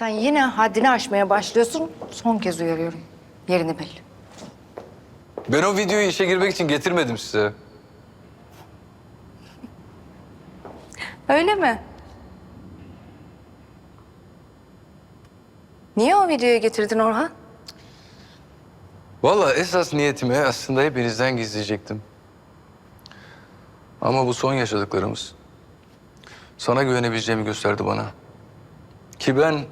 Sen yine haddini aşmaya başlıyorsun. Son kez uyarıyorum. Yerini bil. Ben o videoyu işe girmek için getirmedim size. Öyle mi? Niye o videoyu getirdin Orhan? Vallahi esas niyetimi aslında hepinizden gizleyecektim. Ama bu son yaşadıklarımız sana güvenebileceğimi gösterdi bana. Ki ben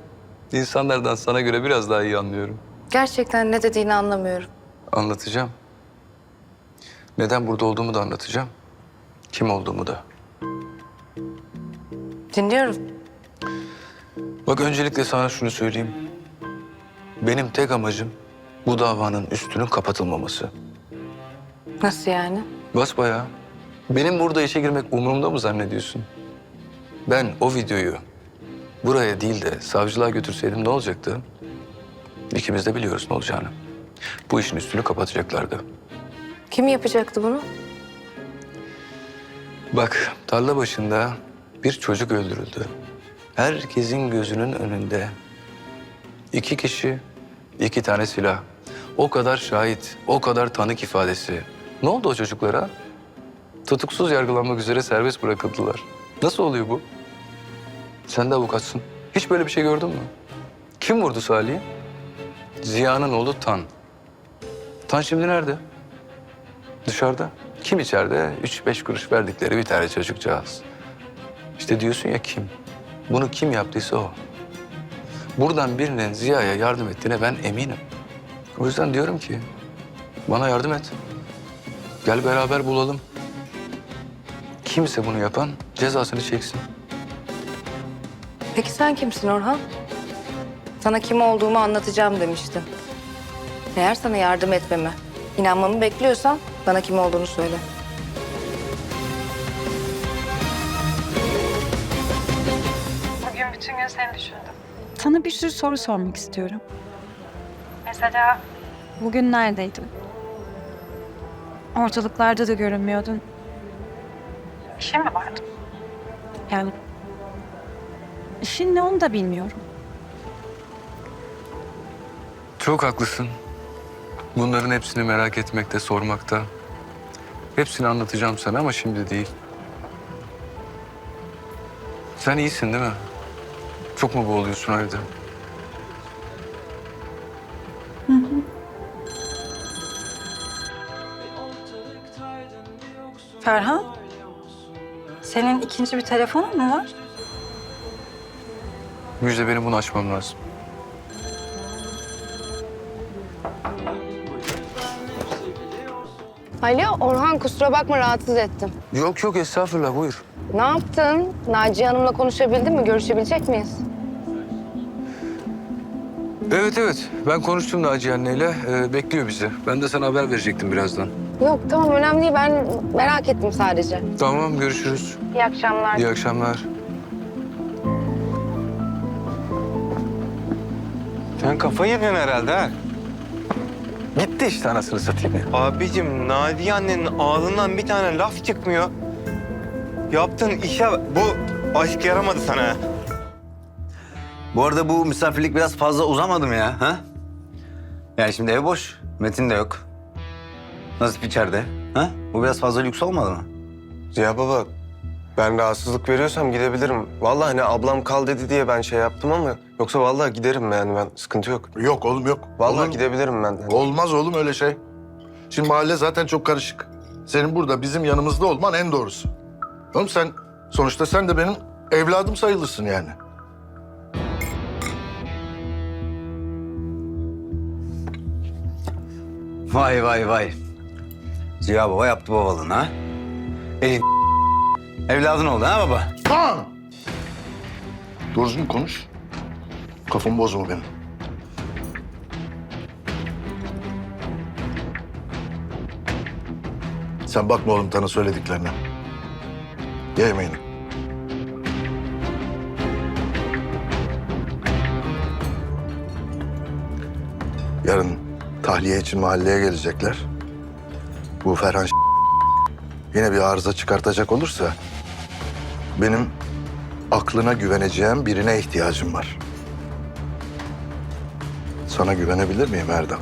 insanlardan sana göre biraz daha iyi anlıyorum. Gerçekten ne dediğini anlamıyorum. Anlatacağım. Neden burada olduğumu da anlatacağım. Kim olduğumu da. Dinliyorum. Bak öncelikle sana şunu söyleyeyim. Benim tek amacım bu davanın üstünün kapatılmaması. Nasıl yani? Basbayağı. Benim burada işe girmek umurumda mı zannediyorsun? Ben o videoyu buraya değil de savcılığa götürseydim ne olacaktı? İkimiz de biliyoruz ne olacağını. Bu işin üstünü kapatacaklardı. Kim yapacaktı bunu? Bak tarla başında bir çocuk öldürüldü. Herkesin gözünün önünde. İki kişi, iki tane silah. O kadar şahit, o kadar tanık ifadesi. Ne oldu o çocuklara? Tutuksuz yargılanmak üzere serbest bırakıldılar. Nasıl oluyor bu? Sen de avukatsın. Hiç böyle bir şey gördün mü? Kim vurdu Salih'i? Ziya'nın oğlu Tan. Tan şimdi nerede? Dışarıda. Kim içeride? Üç beş kuruş verdikleri bir tane çocukcağız. İşte diyorsun ya kim? Bunu kim yaptıysa o. Buradan birinin Ziya'ya yardım ettiğine ben eminim. O yüzden diyorum ki bana yardım et. Gel beraber bulalım. Kimse bunu yapan cezasını çeksin. Peki sen kimsin Orhan? Sana kim olduğumu anlatacağım demiştin. Eğer sana yardım etmemi, inanmamı bekliyorsan bana kim olduğunu söyle. Bugün bütün gün seni düşündüm. Sana bir sürü soru sormak istiyorum. Mesela Bugün neredeydin? Ortalıklarda da görünmüyordun. işin mi vardı? Yani işin ne onu da bilmiyorum. Çok haklısın. Bunların hepsini merak etmekte, sormakta. Hepsini anlatacağım sana ama şimdi değil. Sen iyisin değil mi? Çok mu boğuluyorsun evde? Ferhan, senin ikinci bir telefonun mu var? Müjde benim bunu açmam lazım. Alo Orhan kusura bakma rahatsız ettim. Yok yok estağfurullah buyur. Ne yaptın? Naciye Hanım'la konuşabildin mi? Görüşebilecek miyiz? Evet evet ben konuştum Naciye anneyle. Ee, bekliyor bizi. Ben de sana haber verecektim birazdan. Yok tamam önemli değil ben merak ettim sadece. Tamam görüşürüz. İyi akşamlar. İyi akşamlar. Sen kafayı yedin herhalde ha. Gitti işte anasını satayım ya. Abicim Nadiye annenin ağzından bir tane laf çıkmıyor. Yaptığın işe bu aşk yaramadı sana. ha. Bu arada bu misafirlik biraz fazla uzamadı mı ya? Ha? Yani şimdi ev boş. Metin de yok. Nasip içeride. Ha? Bu biraz fazla lüks olmadı mı? Ziya baba ben rahatsızlık veriyorsam gidebilirim. Vallahi hani ablam kal dedi diye ben şey yaptım ama yoksa vallahi giderim yani ben sıkıntı yok. Yok oğlum yok. Vallahi Olur. gidebilirim ben. Hani Olmaz oğlum öyle şey. Şimdi mahalle zaten çok karışık. Senin burada bizim yanımızda olman en doğrusu. Oğlum sen sonuçta sen de benim evladım sayılırsın yani. Vay vay vay. Ziya baba yaptı babalığını ha? Elin evladın oldu ha baba? Lan! Doğru düzgün konuş. Kafamı bozma benim. Sen bakma oğlum Tan'a söylediklerine. Ye yemeğini. Yarın tahliye için mahalleye gelecekler. Bu Ferhan yine bir arıza çıkartacak olursa benim aklına güveneceğim birine ihtiyacım var. Sana güvenebilir miyim Erdem?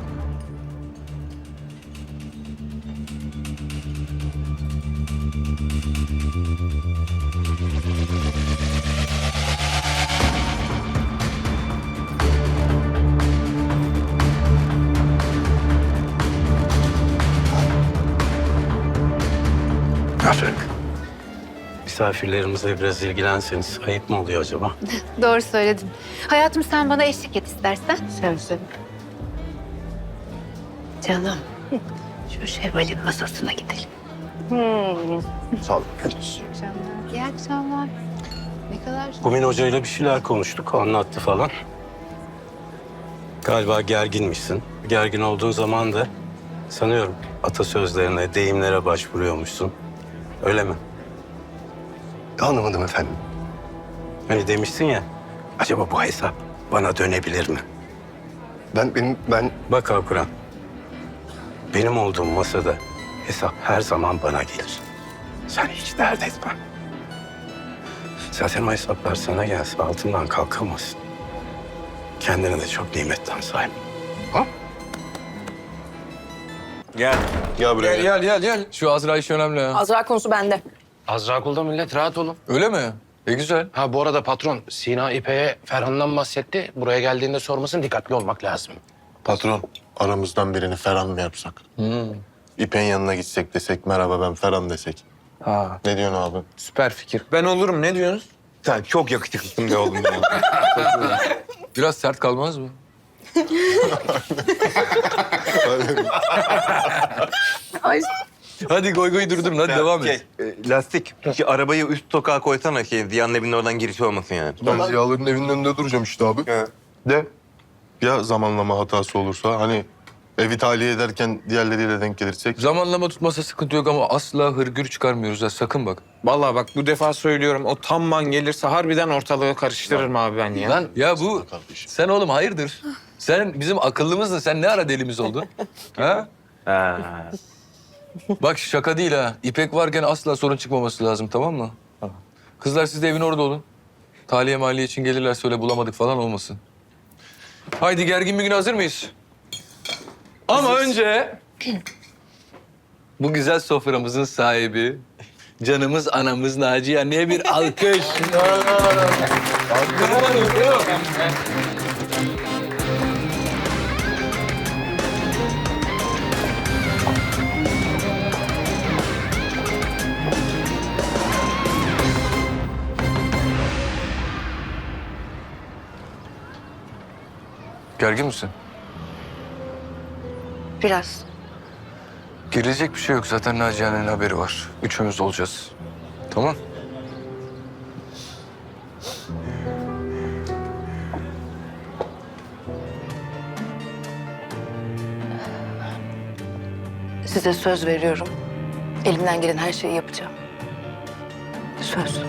Misafirlerimizle biraz ilgilenseniz ayıp mı oluyor acaba? Doğru söyledin. Hayatım sen bana eşlik et istersen. Sen sen. Canım. Şu Şevval'in masasına gidelim. Sağ ol. İyi akşamlar. Ne kadar Kumin Hoca ile bir şeyler konuştuk, anlattı falan. Galiba gerginmişsin. Gergin olduğun zaman da sanıyorum atasözlerine, deyimlere başvuruyormuşsun. Öyle mi? Anlamadım efendim. Hani demişsin ya, acaba bu hesap bana dönebilir mi? Ben, benim, ben Bak Hakuran, benim olduğum masada hesap her zaman bana gelir. Sen hiç dert etme. Zaten o hesaplar sana gelse altından kalkamazsın. Kendine de çok nimetten sahip. Gel. Gel buraya. Gel gel gel gel. Şu Azra işi önemli ha. Azra konusu bende. Azrakul'da millet rahat olun. Öyle mi? E güzel. Ha bu arada patron Sina İpek'e Ferhan'dan bahsetti. Buraya geldiğinde sormasın dikkatli olmak lazım. Patron, aramızdan birini Ferhan mı yapsak? İpek'in yanına gitsek desek, merhaba ben Ferhan desek. Ha, Ne diyorsun abi? süper fikir. Ben olurum ne diyorsunuz? Sen çok yakışıklısın be oğlum. Biraz sert kalmaz mı? Hadi goy goy durdurun hadi devam et. E, lastik. Şu arabayı üst sokağa koysana şey. Ziyan'ın evinin oradan girişi olmasın yani. Ben Ziyaların evinin önünde duracağım işte abi. De. Ya zamanlama hatası olursa, hani evi tahliye ederken diğerleriyle denk gelirsek? Zamanlama tutmasa sıkıntı yok ama asla hırgür çıkarmıyoruz ha sakın bak. Vallahi bak bu defa söylüyorum. O tam man gelirse harbiden ortalığı karıştırırım abi ben ya. Lan ya bu Kardeşim. sen oğlum hayırdır? Sen bizim akıllımızdın. Sen ne ara delimiz oldun? ha? Ha. Bak şaka değil ha. İpek varken asla sorun çıkmaması lazım tamam mı? Kızlar siz de evin orada olun. Tahliye maliye için gelirler söyle bulamadık falan olmasın. Haydi gergin bir gün hazır mıyız? Ama önce bu güzel soframızın sahibi canımız anamız Naciye anneye bir alkış. Gergin misin? Biraz. Gerilecek bir şey yok. Zaten Naciye annenin haberi var. Üçümüz olacağız. Tamam. Size söz veriyorum. Elimden gelen her şeyi yapacağım. Söz.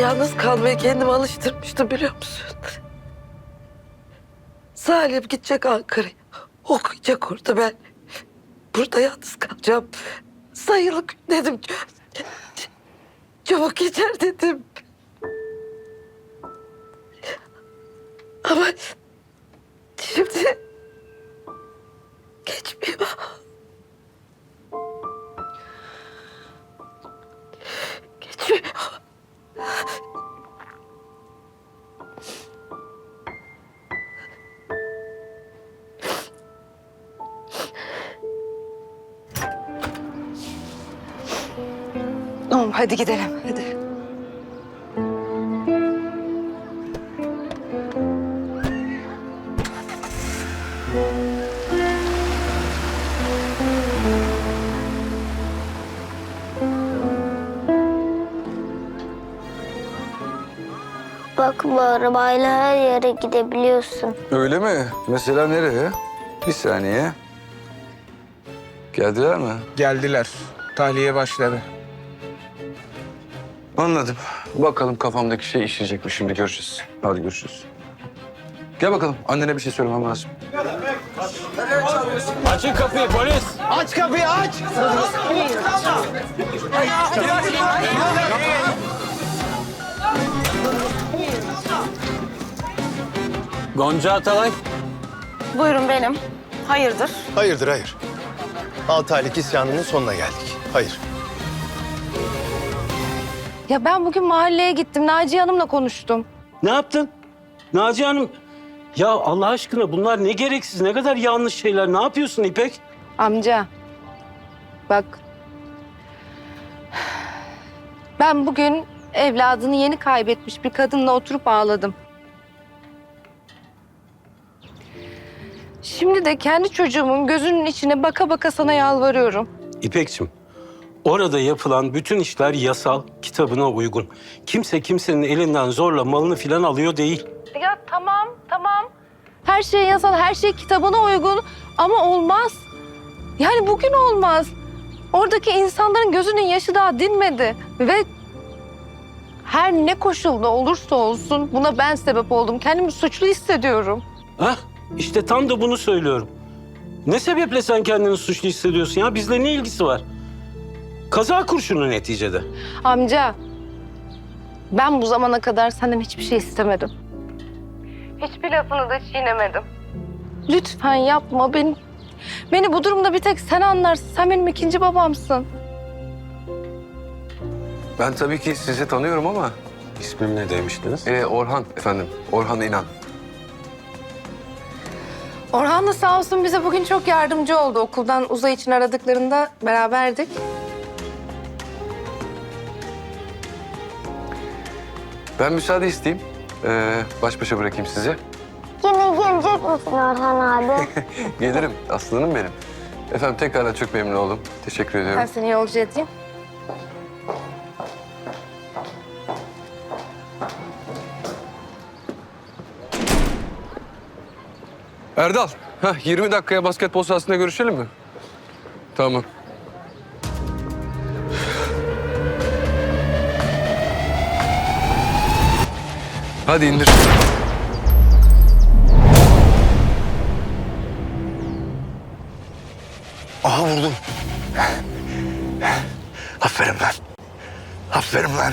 Yalnız kalmaya kendimi alıştırmıştım biliyor musun? Salim gidecek Ankara'ya. Okuyacak orada ben. Burada yalnız kalacağım. Sayılı gün dedim. Çabuk geçer dedim. Ama şimdi geçmiyor. Geçmiyor. Tamam hadi gidelim hadi. Bak bu arabayla her yere gidebiliyorsun. Öyle mi? Mesela nereye? Bir saniye. Geldiler mi? Geldiler. Tahliye başladı. Anladım. Bakalım kafamdaki şey işleyecek mi şimdi göreceğiz. Hadi görüşürüz. Gel bakalım. Annene bir şey söylemem lazım. Açın kapıyı polis. Aç kapıyı aç! Gonca Atalay. Buyurun benim. Hayırdır? Hayırdır hayır. Altı aylık isyanının sonuna geldik. Hayır. Ya ben bugün mahalleye gittim. Naciye Hanım'la konuştum. Ne yaptın? Naciye Hanım. Ya Allah aşkına bunlar ne gereksiz, ne kadar yanlış şeyler. Ne yapıyorsun İpek? Amca. Bak. Ben bugün evladını yeni kaybetmiş bir kadınla oturup ağladım. Şimdi de kendi çocuğumun gözünün içine baka baka sana yalvarıyorum. İpekçim, orada yapılan bütün işler yasal, kitabına uygun. Kimse kimsenin elinden zorla malını filan alıyor değil. Ya tamam, tamam. Her şey yasal, her şey kitabına uygun ama olmaz. Yani bugün olmaz. Oradaki insanların gözünün yaşı daha dinmedi ve her ne koşulda olursa olsun buna ben sebep oldum. Kendimi suçlu hissediyorum. Hah, işte tam da bunu söylüyorum. Ne sebeple sen kendini suçlu hissediyorsun ya? Bizle ne ilgisi var? Kaza kurşunu neticede. Amca, ben bu zamana kadar senden hiçbir şey istemedim. Hiçbir lafını da çiğnemedim. Lütfen yapma beni. Beni bu durumda bir tek sen anlarsın. Sen benim ikinci babamsın. Ben tabii ki sizi tanıyorum ama İsmim ne demiştiniz? e, Orhan efendim. Orhan İnan. Orhan da sağ olsun bize bugün çok yardımcı oldu. Okuldan uzay için aradıklarında beraberdik. Ben müsaade isteyeyim. Ee, baş başa bırakayım sizi. Yine gelecek misin Orhan abi? Gelirim. Aslanım benim. Efendim tekrardan çok memnun oldum. Teşekkür ediyorum. Ben seni yolcu edeyim. Erdal, heh, 20 dakikaya basketbol sahasında görüşelim mi? Tamam. Hadi indir. Aha vurdum. Aferin lan. Aferin lan.